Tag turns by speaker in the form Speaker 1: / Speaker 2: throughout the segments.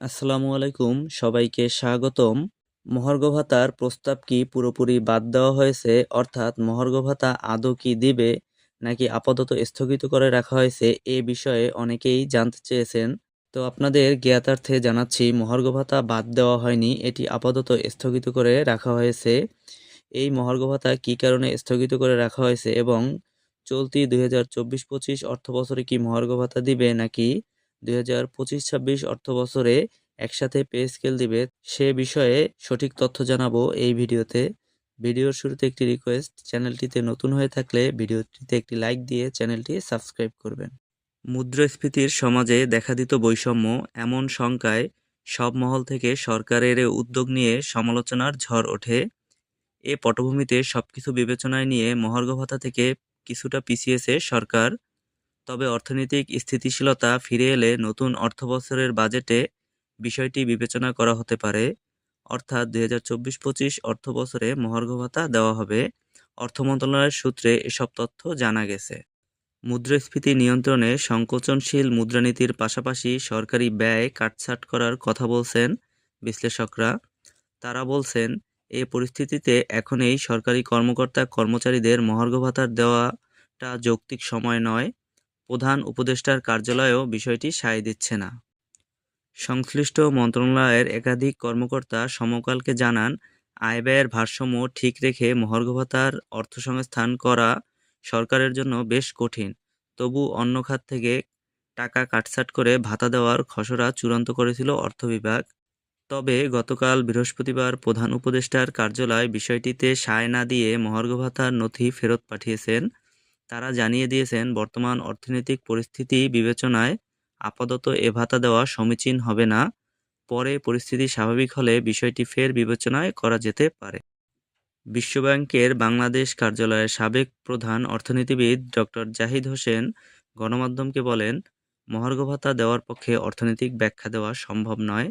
Speaker 1: আসসালামু আলাইকুম, সবাইকে স্বাগতম। মহার্ঘ ভাতার প্রস্তাব কি পুরোপুরি বাদ দেওয়া হয়েছে? অর্থাৎ মহার্ঘ ভাতা আদৌ কি দিবে নাকি আপাতত স্থগিত করে রাখা হয়েছে এ বিষয়ে অনেকেই জানতে চেয়েছেন। তো আপনাদের জ্ঞাতার্থে জানাচ্ছি, মহার্ঘ ভাতা বাদ দেওয়া হয়নি, এটি আপাতত স্থগিত করে রাখা হয়েছে। এই মহার্ঘ ভাতা কী কারণে স্থগিত করে রাখা হয়েছে এবং চলতি দুই হাজার চব্বিশ পঁচিশ অর্থ বছরে কি মহার্ঘ ভাতা দিবে নাকি দুই হাজার পঁচিশ ছাব্বিশ অর্থ বছরে একসাথে পে স্কেল দিবে, সে বিষয়ে সঠিক তথ্য জানাব এই ভিডিওতে। ভিডিওর শুরুতে একটি রিকোয়েস্ট চ্যানেলটিতে নতুন হয়ে থাকলে ভিডিওটিতে একটি লাইক দিয়ে চ্যানেলটি সাবস্ক্রাইব করবেন। মুদ্রাস্ফীতির সমাজে দেখা দিত বৈষম্য, এমন শঙ্কায় সব মহল থেকে সরকারের উদ্যোগ নিয়ে সমালোচনার ঝড় ওঠে। এ পটভূমিতে সবকিছু বিবেচনায় নিয়ে মহার্ঘ ভাতা থেকে কিছুটা পিছিয়েছে সরকার। তবে অর্থনৈতিক স্থিতিশীলতা ফিরে এলে নতুন অর্থবছরের বাজেটে বিষয়টি বিবেচনা করা হতে পারে। অর্থাৎ দুই হাজার চব্বিশ পঁচিশ অর্থ বছরে মহার্ঘ ভাতা দেওয়া হবে। অর্থ মন্ত্রণালয়ের সূত্রে এসব তথ্য জানা গেছে। মুদ্রাস্ফীতি নিয়ন্ত্রণে সংকোচনশীল মুদ্রানীতির পাশাপাশি সরকারি ব্যয় কাটছাট করার কথা বলছেন বিশ্লেষকরা। তারা বলছেন, এ পরিস্থিতিতে এখন এই সরকারি কর্মকর্তা কর্মচারীদের মহার্ঘ ভাতার দেওয়াটা যৌক্তিক সময় নয়। প্রধান উপদেষ্টার কার্যালয়েও বিষয়টি সায় দিচ্ছে না। সংশ্লিষ্ট মন্ত্রণালয়ের একাধিক কর্মকর্তা সমকালকে জানান আয় ব্যয়ের ভারসাম্য ঠিক রেখে মহার্ঘ ভাতার অর্থসংস্থান করা সরকারের জন্য বেশ কঠিন। তবু অন্য খাত থেকে টাকা কাটছাট করে ভাতা দেওয়ার খসড়া চূড়ান্ত করেছিল অর্থ বিভাগ। তবে গতকাল বৃহস্পতিবার প্রধান উপদেষ্টার কার্যালয় বিষয়টিতে সায় না দিয়ে মহার্ঘ ভাতার নথি ফেরত পাঠিয়েছেন তারা জানিয়ে দিয়েছেন, বর্তমান অর্থনৈতিক পরিস্থিতি বিবেচনায় আপাতত এ ভাতা দেওয়া সমীচীন হবে না। পরে পরিস্থিতি স্বাভাবিক হলে বিষয়টি ফের বিবেচনায় করা যেতে পারে। বিশ্বব্যাংকের বাংলাদেশ কার্যালয়ের সাবেক প্রধান অর্থনীতিবিদ ডক্টর জাহিদ হোসেন গণমাধ্যমকে বলেন, মহার্ঘ ভাতা দেওয়ার পক্ষে অর্থনৈতিক ব্যাখ্যা দেওয়া সম্ভব নয়।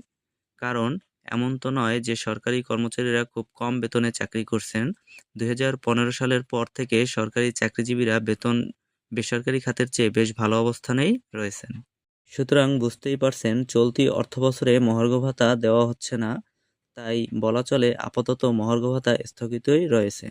Speaker 1: কারণ এমন তো নয় যে সরকারি কর্মচারীরা খুব কম বেতনে চাকরি করছেন। দু হাজার পনেরো সালের পর থেকে সরকারি চাকরিজীবীরা বেতন বেসরকারি খাতের চেয়ে বেশ ভালো অবস্থানেই রয়েছেন। সুতরাং বুঝতেই পারছেন, চলতি অর্থবছরে মহার্ঘ ভাতা দেওয়া হচ্ছে না, তাই বলা চলে আপাতত মহার্ঘ ভাতা স্থগিতই রয়েছে।